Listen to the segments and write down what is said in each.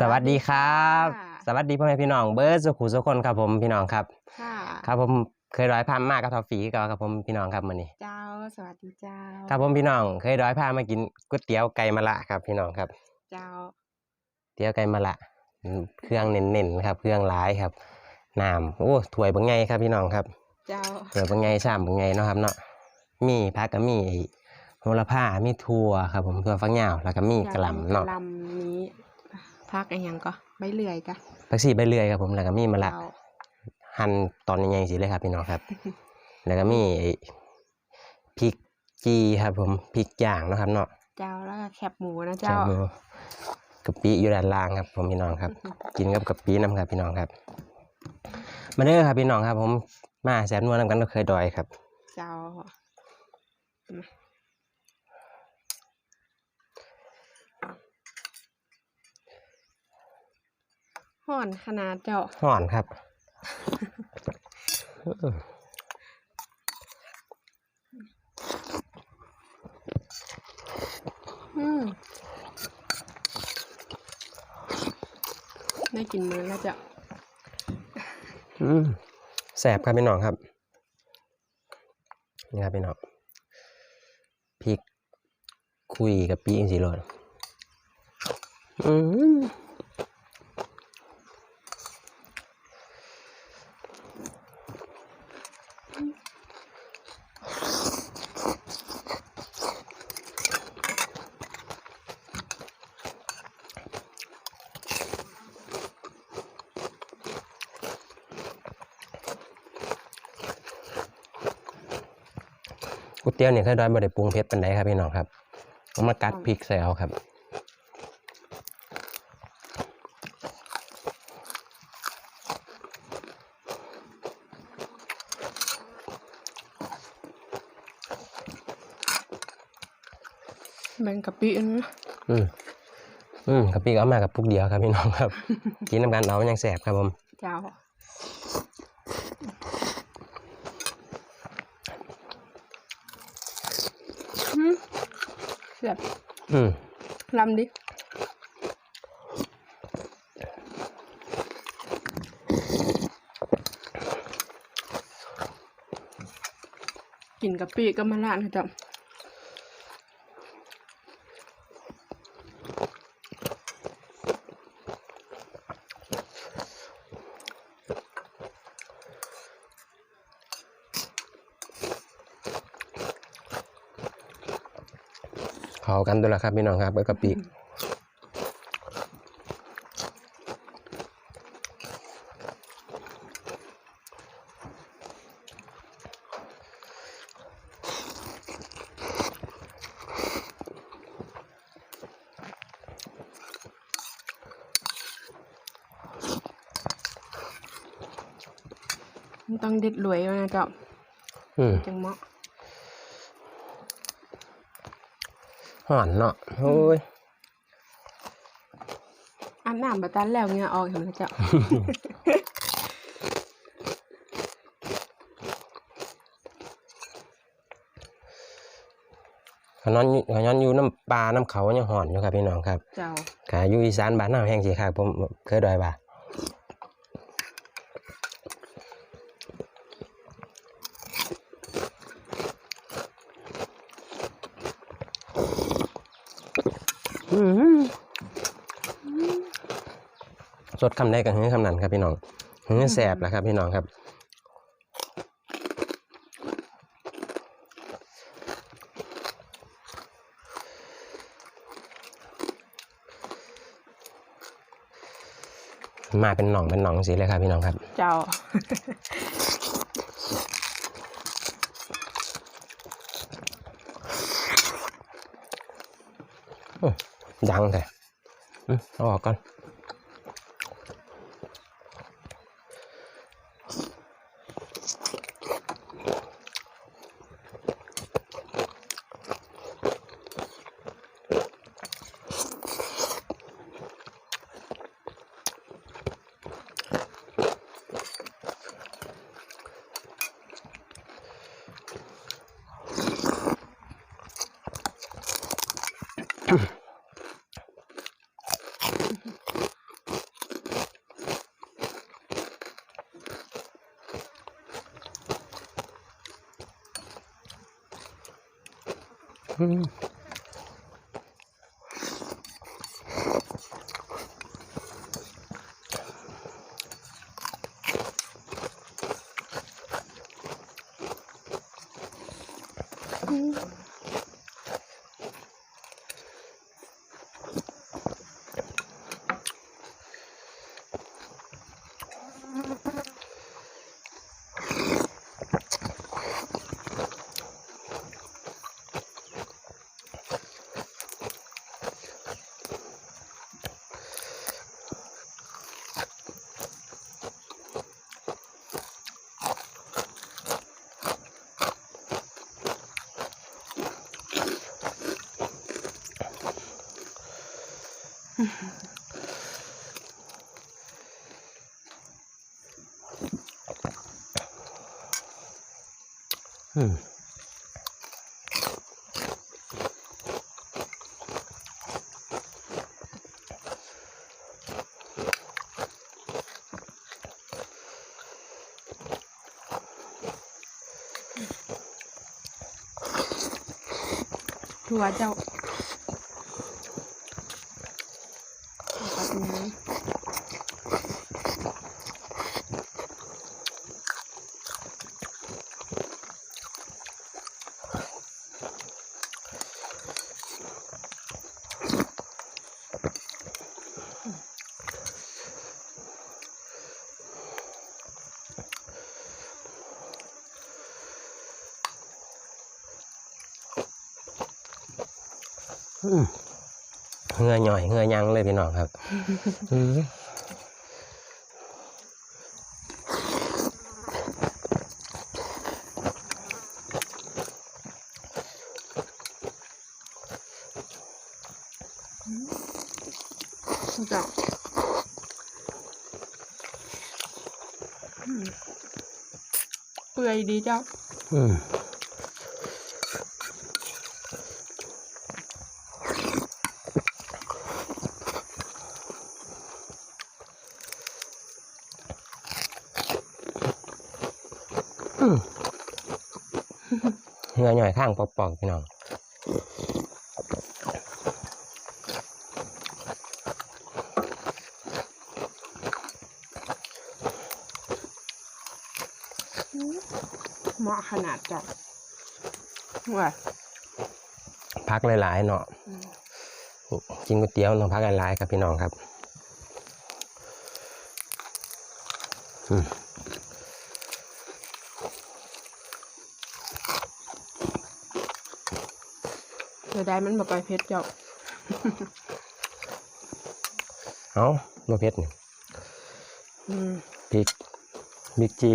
สวัสดีครับค่ะสวัสดีพ่อแม่พี่น้องเบิร์ดสุขุสุขคนครับผมพี่น้องครับค่ะครับผมเคยร้อยพามากกับทอฟฟี่ก็ครับผมพี่น้องครับมื้อนี้เจ้าสวัสดีเจ้าครับผมพี่น้องเคยร้อยพามากินก๋วยเตี๋ยวไก่มะละครับ พี่น้องครับ เจ้าเตี๋ยวไก่มะละอืมเครื่องเน้นๆครับ เครื่องหลายครับน้ำโอ้ถ้วยบางไงครับพี่น้องครับ เจ้าถ้วยบางไงชามบางไงเนาะครับเนาะมีผักก็มีโหระพามีถั่วครับ ผมถั่วฝักยาวแล้วก็มีกะหล่ำเนาะกะหล่ำนี้ พักอะไรยังก็ใบเลื่อยกะผักชีใบเลื่อยครับผมแล้วก็มีมะละเจ้าหั่นตอนใหญ่ๆสิเลยครับพี่น้องครับ แล้วก็มีไอ้พริกจีครับผมพริกย่างเนาะครับเนาะเจ้าแล้วก็แคบหมูนะครัเจ้าบผมกะปิอยู่ด้านล่างครับ ผมพี่น้องครับ กินกับกะปิน้ำครับพี่น้องครับ มาเด้อครับพี่น้องครับ ผมมาแสนนวลนำกันก็เคยดอยครับ เจ้า ห่อนขนาดเจ้าห่อนครับอืมได้กินมื้อแล้วเจ้าอืมแสบครับพี่น้องครับ นี่ครับพี่น้องพริกคุยกับปีอิงสีโรดอืม ก๋วยเตี๋ยวเนี่ยเคยดอยบ่ได้ปรุงเผ็ดปานใดครับพี่น้องครับเอามากัดพริกใส่เอาครับแบ่งกะปินะอืมอืมกับพริกเอามากับปุกเดียวครับพี่น้องครับ กินน้ำกันเอามันยังแสบครับผม เจ้า อืมเสียบ อืม ลำดิกินกะปิก็มาลาดนะจ๊ะ กันตัวละครับพี่น้องครับกับกะปิมันต้องเด็ดรวยเอานะจ๊ะอืมจังเหมาะ ห่อนเนาะโอ้ยอาบน้ำบะตันแล้วเหงี้ยออกเห็นไหมจ๊ะขนอนอยู่ขนอนอยู่น้ำปลาน้ำเขายังห่อนอยู่ครับพี่น้องครับเจ้ากาอยู่อีสานบ้านเราแห้งสิครับผมเคยดอยบ่าอืม สดคำได้กับหื้อคำนั้นครับพี่น้องหื้อแสบแหละครับพี่น้องครับมาเป็นหนองเป็นหนองสิเลยครับพี่น้องครับ เจ้า ดังแต่อืมเอาออกก่อน 嗯。ัวเจ้า เหงือหน่อยเหงือยังเลยพี่น้องครับอืมำเจ้าอืมเปื่อยดีเจ้า อืม เหงือหน่อยข้างปอกๆพี่น้องเหมาะขนาดเจ้าว่าพักหลายๆเนาะอืมกินก๋วยเตี๋ยวเนาะพักหลายๆครับพี่น้องครับ อืม เดี๋ยวได้มันแบบไปเพชรเจ้าเอามาเพชรนี่อืมพริกบิ๊กจี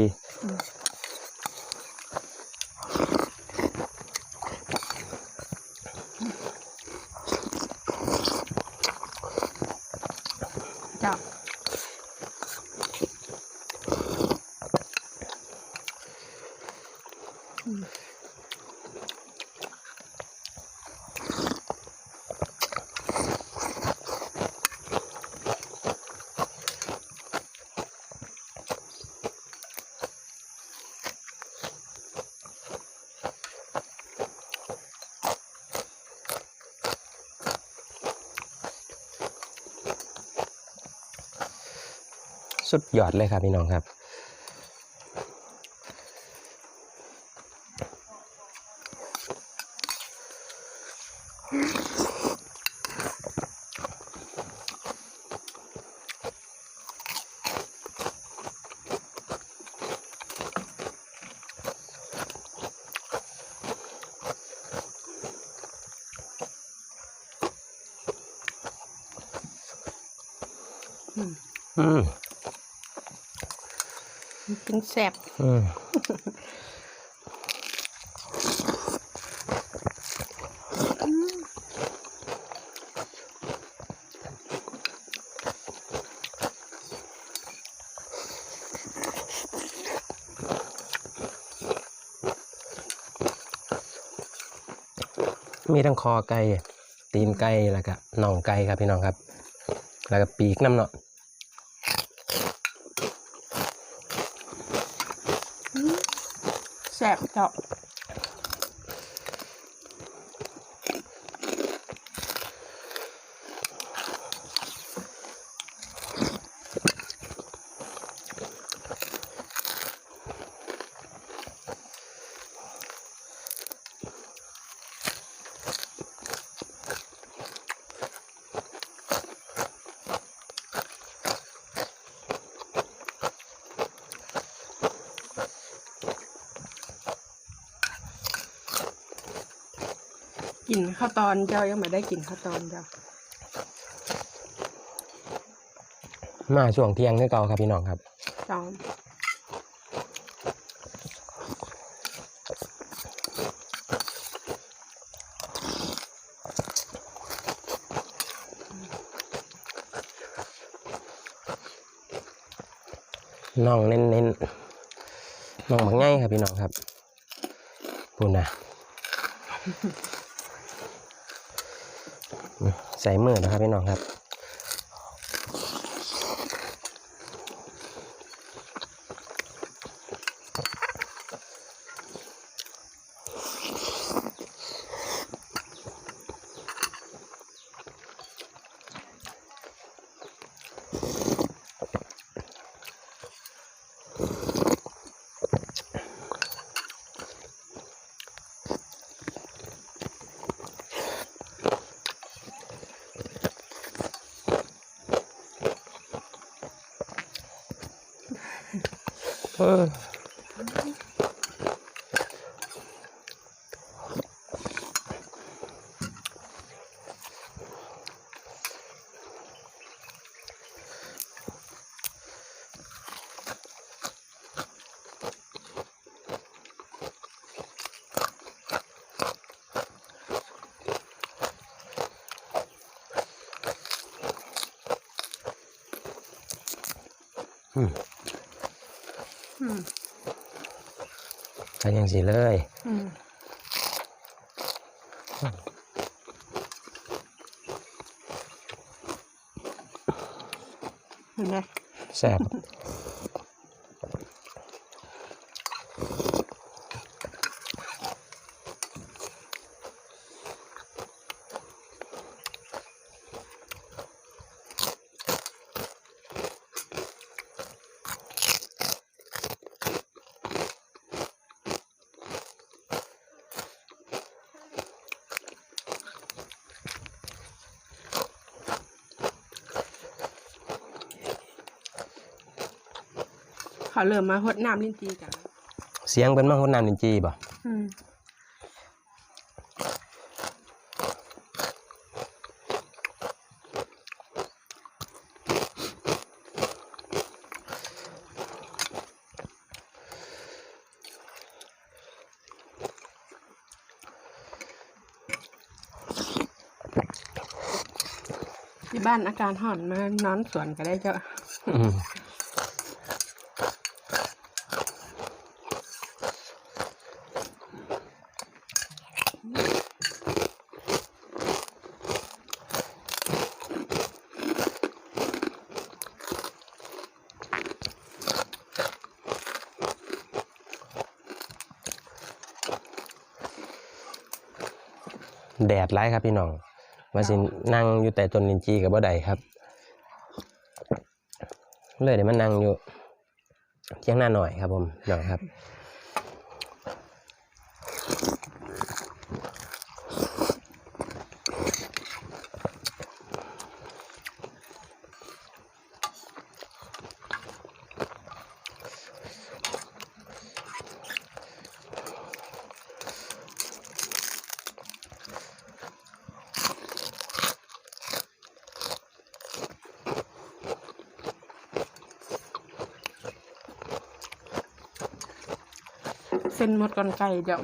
สุดยอดเลยครับพี่น้องครับอื มอืมมันเป็นแสบมมีทั้งคอไก่ตีนไก่แล้วก็น่องไก่ครับพี่น้องครับ แล้วก็ปีกน้ำเนาะ แสบเจาะ กินข้าวตอนเจ้ายังไม่ได้กินข้าวตอนเจ้ามาช่วงเที่ยงคือเก่าครับพี่น้องครับจอมน้องเน้นเน้นๆน้องบักง่ายครับพี่น้องครับพูดนะ ใส่มือนะครับพี่น้องครับ เอ ออืมอืมใส่ยังสีเลยอืมเห็นไหมแซ่บ เขาเริ่มมาหดน้ำลิ้นจีกันเสียงเป็นมังคุดน้ำลินจีบ่อืมที่บ้านอาการห่อนมานอนสวนก็ได้เจ้า แดดร้ายครับพี่น้องว่าสินั่งอยู่แต่ต้นลินจีกับบ่ได้ครับ เลยเดี๋ยวมันนั่งอยู่เที่ยงหน้าหน่อยครับผมหน่อยครับ เส้นหมดก่อนไก่เดี๋ยว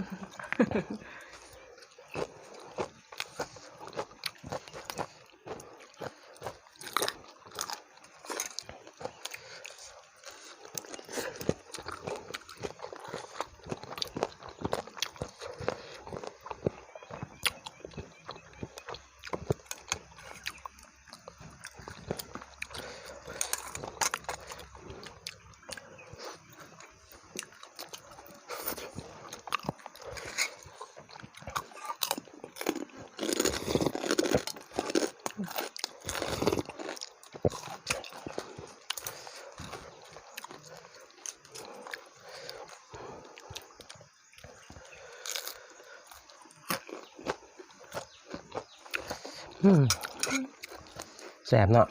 แสบเนาะ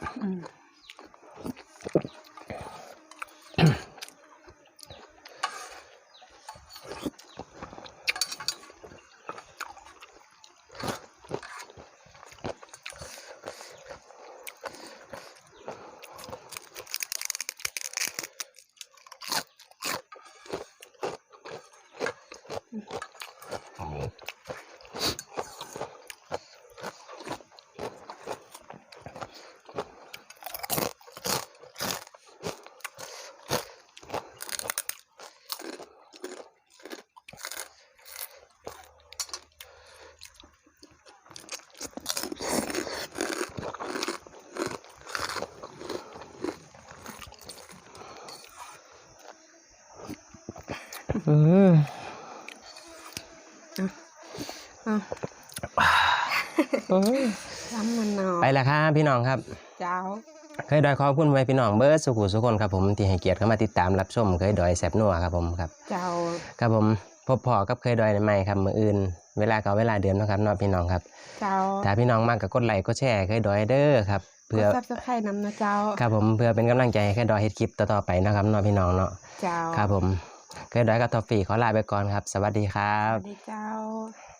เอาอืมล้ำมันหนอไปแล้วครับพี่น้องครับ เจ้า เคยดอยขอบคุณไว้พี่น้องเบิร์ดสุขุสุคนครับผมที่ให้เกียรติเข้ามาติดตามรับชม เคยดอยแสบนัวครับผมครับ เจ้า ครับผมพบพอกับเคยดอยใหม่ครับมืออื่น เวลาเก่าเวลาเดิมเนาะครับเนาะพี่น้องครับ เจ้าถ้าพี่น้องมากก็กดไลค์กดแชร์เคยดอยเด้อครับเพื่อซับสไครต์นำนะเจ้า ครับผมเพื่อเป็นกำลังใจให้เคยดอยเฮ็ดคลิปต่อๆไปเนาะครับเนาะพี่น้องเนาะ เจ้า ครับผม เคยดอยกับทอฟฟี่ขอลาไปก่อนครับ สวัสดีครับ สวัสดีเจ้า